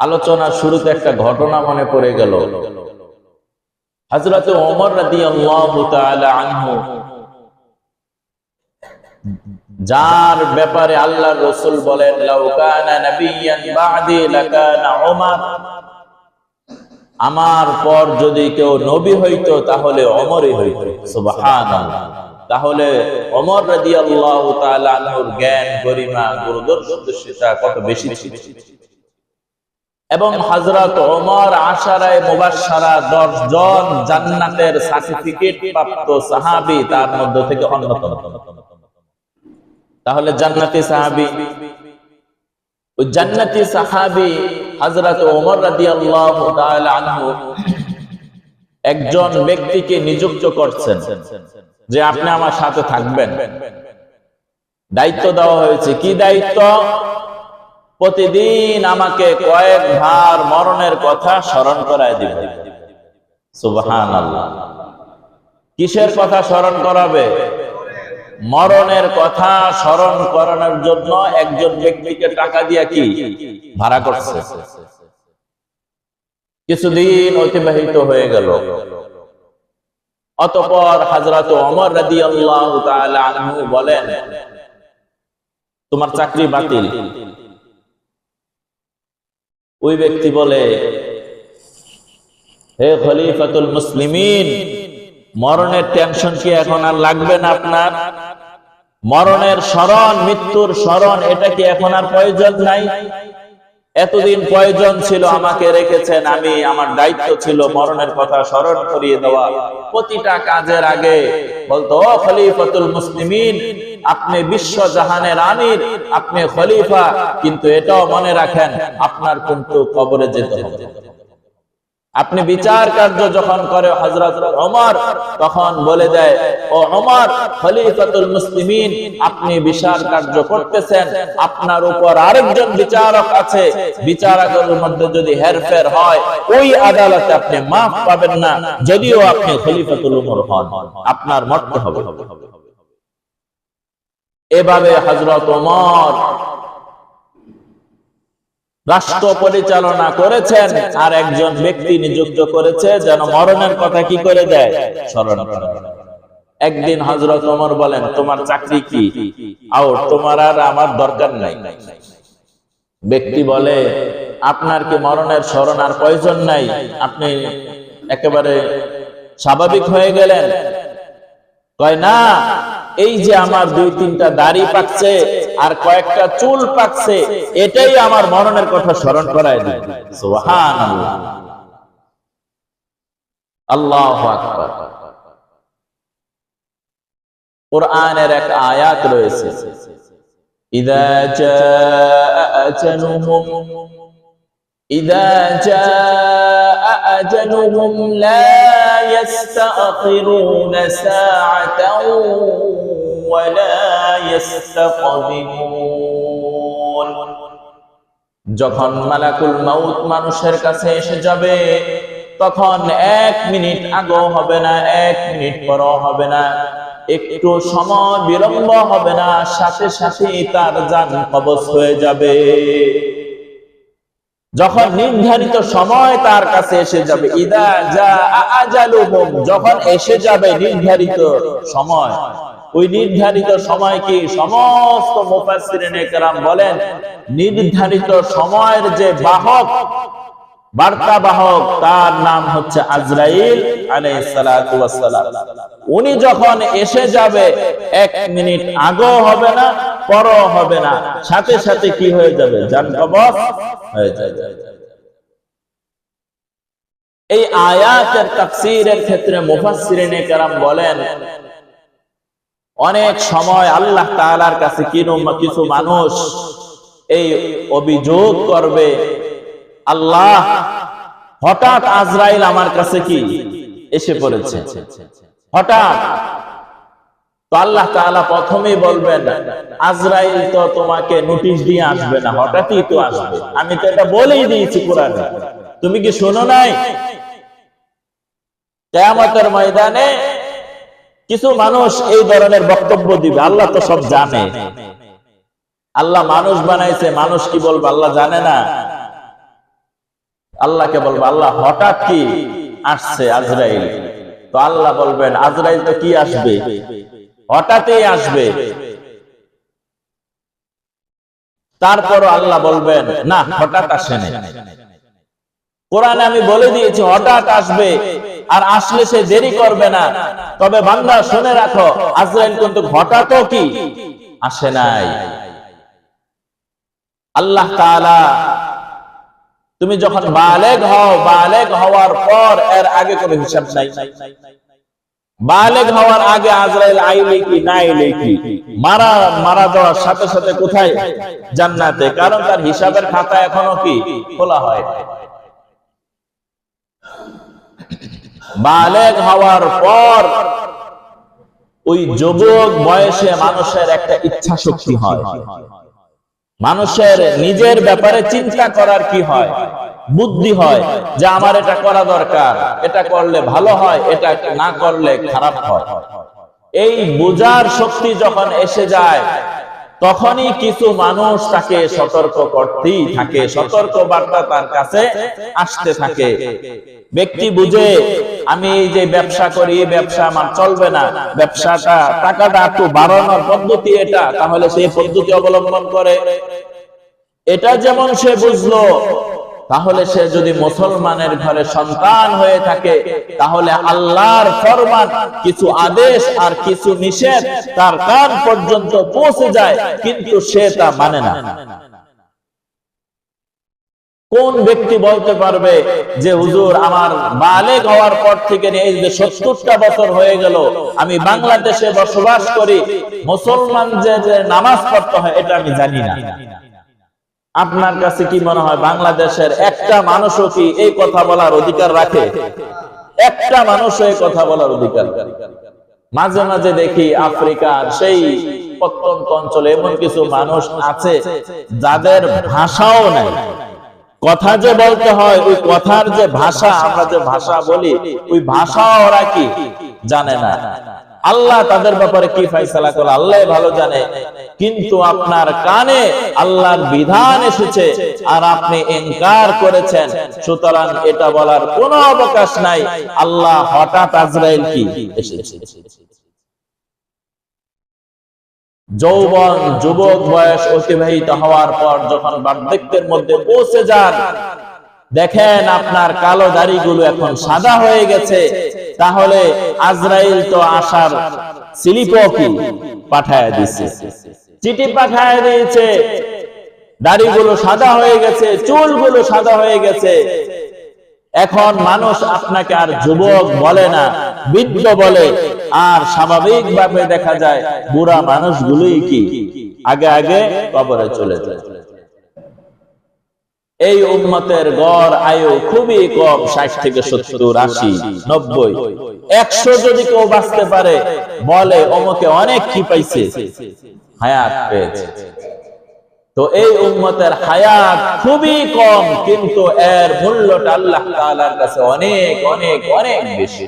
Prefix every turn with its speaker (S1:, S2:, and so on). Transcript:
S1: আলোচনার শুরুতে একটা ঘটনা মনে পড়ে গেল। হজরত ওমর রাদি আনহু, যার ব্যাপারে আল্লাহ রসুল বলেন আমার পর যদি কেউ নবী হইতো, তাহলে অমরই হইত। তাহলে অমর তাআলা আনহুর জ্ঞান, গরিমা গুরুদর্শিতা কত বেশি ছিল? এবং হযরত ওমর আশারায়ে মুবাশশারা 10 জন জান্নাতের সার্টিফিকেট প্রাপ্ত সাহাবী তার মধ্য থেকে অন্যতম। তাহলে জান্নাতি সাহাবী ওই জান্নাতি সাহাবী হযরত ওমর রাদিয়াল্লাহু তাআলা আনহু একজন ব্যক্তিকে নিযুক্ত করছেন যে আপনি আমার সাথে থাকবেন। দায়িত্ব দেওয়া হয়েছে। কি দায়িত্ব? প্রতিদিন আমাকে কয়েক ভার মরণের কথা স্মরণ করায় দিবে। সুবহানাল্লাহ। কিসের কথা স্মরণ করাবে? মরণের কথা স্মরণ করানোর জন্য একজন ব্যক্তিকে টাকা দিয়া কি? ভাড়া করছে। কিছুদিন অতিবাহিত হয়ে গেল। অতপর হাজরত অমর রাদি আল্লাহ বলেন, তোমার চাকরি বাতিল। ওই ব্যক্তি বলে, হে খলিফাতুল মুসলিমিন, মরণের টেনশন কি এখন আর লাগবে না আপনার? মরণের স্মরণ, মৃত্যুর স্মরণ, এটা কি এখন আর প্রয়োজন নাই? এতদিন প্রয়োজন ছিল আমাকে রেখেছেন? আমি আমার দায়িত্ব ছিল মরণের কথা স্মরণ করিয়ে দেওয়া। প্রতিটা কাজের আগে বলতো ও খলিফাতুল মুসলিমিন আপনি বিশ্ব জাহানের আমির আপনি খলিফা কিন্তু এটাও মনে রাখেন আপনার কিন্তু কবরে যেতে হবে। আপনি বিচার কার্য যখন করে হজরত ওমর তখন বলে দেয় ও ওমর খলিফাতুল মুসলিমিন আপনি বিচার কার্য করতেছেন আপনার উপর আরেকজন বিচারক আছে বিচারকের মধ্যে যদি হেরফের হয় ওই আদালতে আপনি মাফ পাবেন না। যদিও আপনি খলিফাতুল উমর হন আপনার মরতে হবে। এভাবে হজরত ওমর রাষ্ট্র পরিচালনা করেছেন আর একজন ব্যক্তি নিযুক্ত করেছে যেন মরণের কথা কি করে দেয়? স্মরণ করে। একদিন হজরত ওমর বলেন, তোমার চাকরি কি? আউট তোমার আর আমার দরকার নাই। ব্যক্তি বলে, আপনার কি মরণের স্মরণ আর প্রয়োজন নাই? আপনি একেবারে স্বাভাবিক হয়ে গেলেন। কয়, না, এই যে আমার দুই তিনটা দাড়ি পাকছে আর কয়েকটা চুল পাকছে এটাই আমার মরণের কথা স্মরণ করায় দিই আল্লাহ আকবার কোরআনের এক আয়াত রয়েছে إذا جاء أجلهم إذا جاء أجلهم لا يستأخرون ساعة ولا يستقدمون যখন মালাকুল মাউত মানুষের কাছে এসে যাবে তখন এক মিনিট আগেও হবে না এক মিনিট পরও হবে না একটু সময় বিলম্ব হবে না সাথে সাথে তার যান কবচ হয়ে যাবে যখন নির্ধারিত সময় তার কাছে এসে যাবে ইদা যা আজালুহুম যখন এসে যাবে নির্ধারিত সময় ওই নির্ধারিত সময় কি সমস্ত মুফাসসিরিনে বলেন, নির্ধারিত সময়ের যে বাহক বার্তা বাহক তার নাম হচ্ছে আজরাইল উনি যখন এসে যাবে, এক মিনিট আগেও হবে না পর হবে না। সাথে সাথে কি হয়ে যাবে? জান হয়ে এই আয়াতের তাফসীরের ক্ষেত্রে মুফাসসিরিনে কেরাম বলেন অনেক সময় আল্লাহ তাআলার কাছে কিছু মানুষ এই অভিযোগ করবে, আল্লাহ, হঠাৎ আজরাইল আমার কাছে কি? এসে পড়েছে। হঠাৎ। আল্লাহ তাআলা প্রথমেই বলবেন, আজরাইল তো তোমাকে নোটিশ দিয়ে আসবে না, হঠাৎই তো আসবে। আমি তো এটা বলেই দিয়েছি তুমি কি শোনো নাই? কেয়ামতের ময়দানে কিছু মানুষ এই ধরনের বক্তব্য দিবে, আল্লাহ তো সব জানে। আল্লাহ মানুষ বানাইছে, মানুষ কি বলবে আল্লাহ জানে না। আল্লাহকে বলব, আল্লাহ হঠাৎ কি আসছে আজরাইল? তো আল্লাহ বলবেন, আজরাইল তো কি আসবে? হঠাৎই আসবে। তারপরও আল্লাহ বলবেন, না, হঠাৎ আসেনি কোরআনে আমি বলে দিয়েছি, হঠাৎ আসবে। আর আসলে সে দেরি করবে না। তবে বান্দা শুনে রাখো, আজরাইল কিন্তু হঠাৎও কি? আসে নাই। আল্লাহ তাআলা, তুমি যখন বালেগ হও, বালেগ হওয়ার পর এর আগে কোনো হিসাব নাই। বালেগ হওয়ার আগে আজরাইল আইলে কি না আইলে কি মারা মারা যাওয়ার সাথে সাথে কোথায়? জান্নাতে। কারণ তার হিসাবের খাতা এখনও কি? খোলা হয়। বালেগ হওয়ার পর ওই যুবক বয়সে মানুষের একটা ইচ্ছা শক্তি হয়। মানুষের নিজের ব্যাপারে চিন্তা করার কি হয়? বুদ্ধি হয় যে আমার এটা করা দরকার, এটা করলে ভালো হয়, এটা না করলে খারাপ হয়। এই বোঝার শক্তি যখন এসে যায় তখনই কিছু মানুষ তাকে সতর্ক করতেই থাকে। সতর্ক বার্তা তার কাছে আসতে থাকে। ব্যক্তি বুঝে আমি এই যে ব্যবসা করি ব্যবসা আমার চলবে না। ব্যবসাটা টাকাটা একটু বাড়ানোর পদ্ধতি এটা। তাহলে সেই পদ্ধতি অবলম্বন করে। এটা যেমন সে বুঝলো তাহলে সে যদি মুসলমানের ঘরে সন্তান হয়ে থাকে, তাহলে আল্লাহর ফরমান, কিছু আদেশ আর কিছু নিষেধ তার কান পর্যন্ত পৌঁছে যায়, কিন্তু সে তা মানে না। কোন ব্যক্তি বলতে পারবে যে, হুজুর, আমার বালেগ হওয়ার পর থেকে এই যে সত্তরটা বছর হয়ে গেল, আমি বাংলাদেশে বসবাস করি, মুসলমান যে যে নামাজ পড়তে হয়, এটা আমি জানি না। আপনার কাছে কি মনে হয় বাংলাদেশের একটা মানুষও কি এই কথা বলার অধিকার রাখে? একটা মানুষ এই কথা বলার অধিকার মাঝে মাঝে দেখি আফ্রিকার সেই প্রত্যন্ত অঞ্চলে এমন কিছু মানুষ আছে যাদের ভাষাও নাই। কথা যে বলতে হয়, ওই কথার যে ভাষা, আমরা যে ভাষা বলি, ওই ভাষা ওরা কি? জানে না। আল্লাহ তাদের ব্যাপারে কি ফাইসালা করে আল্লাহ ভালো জানে। কিন্তু আপনার কানে আল্লাহর বিধান এসেছে আর আপনি এনকার করেছেন। সুতরাং এটা বলার কোনো অবকাশ নাই। আল্লাহ হঠাৎ আজরাইল কি? এসেছে। যৌবন, যুবক বয়স অতিবাহিত হওয়ার পর যখন বার্ধক্যের মধ্যে পৌঁছে যান দেখেন আপনার কালো দাড়িগুলো এখন সাদা হয়ে গেছে। তাহলে আজরাইল তো আসার স্লিপও পাঠায় দিছে। চিঠি পাঠায় দিয়েছে, দাড়িগুলো সাদা হয়ে গেছে, চুলগুলো সাদা হয়ে গেছে। এখন মানুষ আপনাকে আর যুবক বলে না, বৃদ্ধ বলে। আর স্বাভাবিক ভাবে দেখা যায়, বুড়া মানুষগুলোই কি আগে আগে কবরে চলে যায়। এই উম্মতের গড় আয়ু খুবই কম, ষাট থেকে সত্তর, আশি, নব্বই। একশো যদি কেউ বাঁচতে পারে, বলে অমুকে অনেক কি পাইছে? হায়াত পেয়েছে। তো এই উম্মতের হায়াত খুবই কম, কিন্তু এর মূল্যটা আল্লাহ তাআলার কাছে অনেক অনেক অনেক বেশি।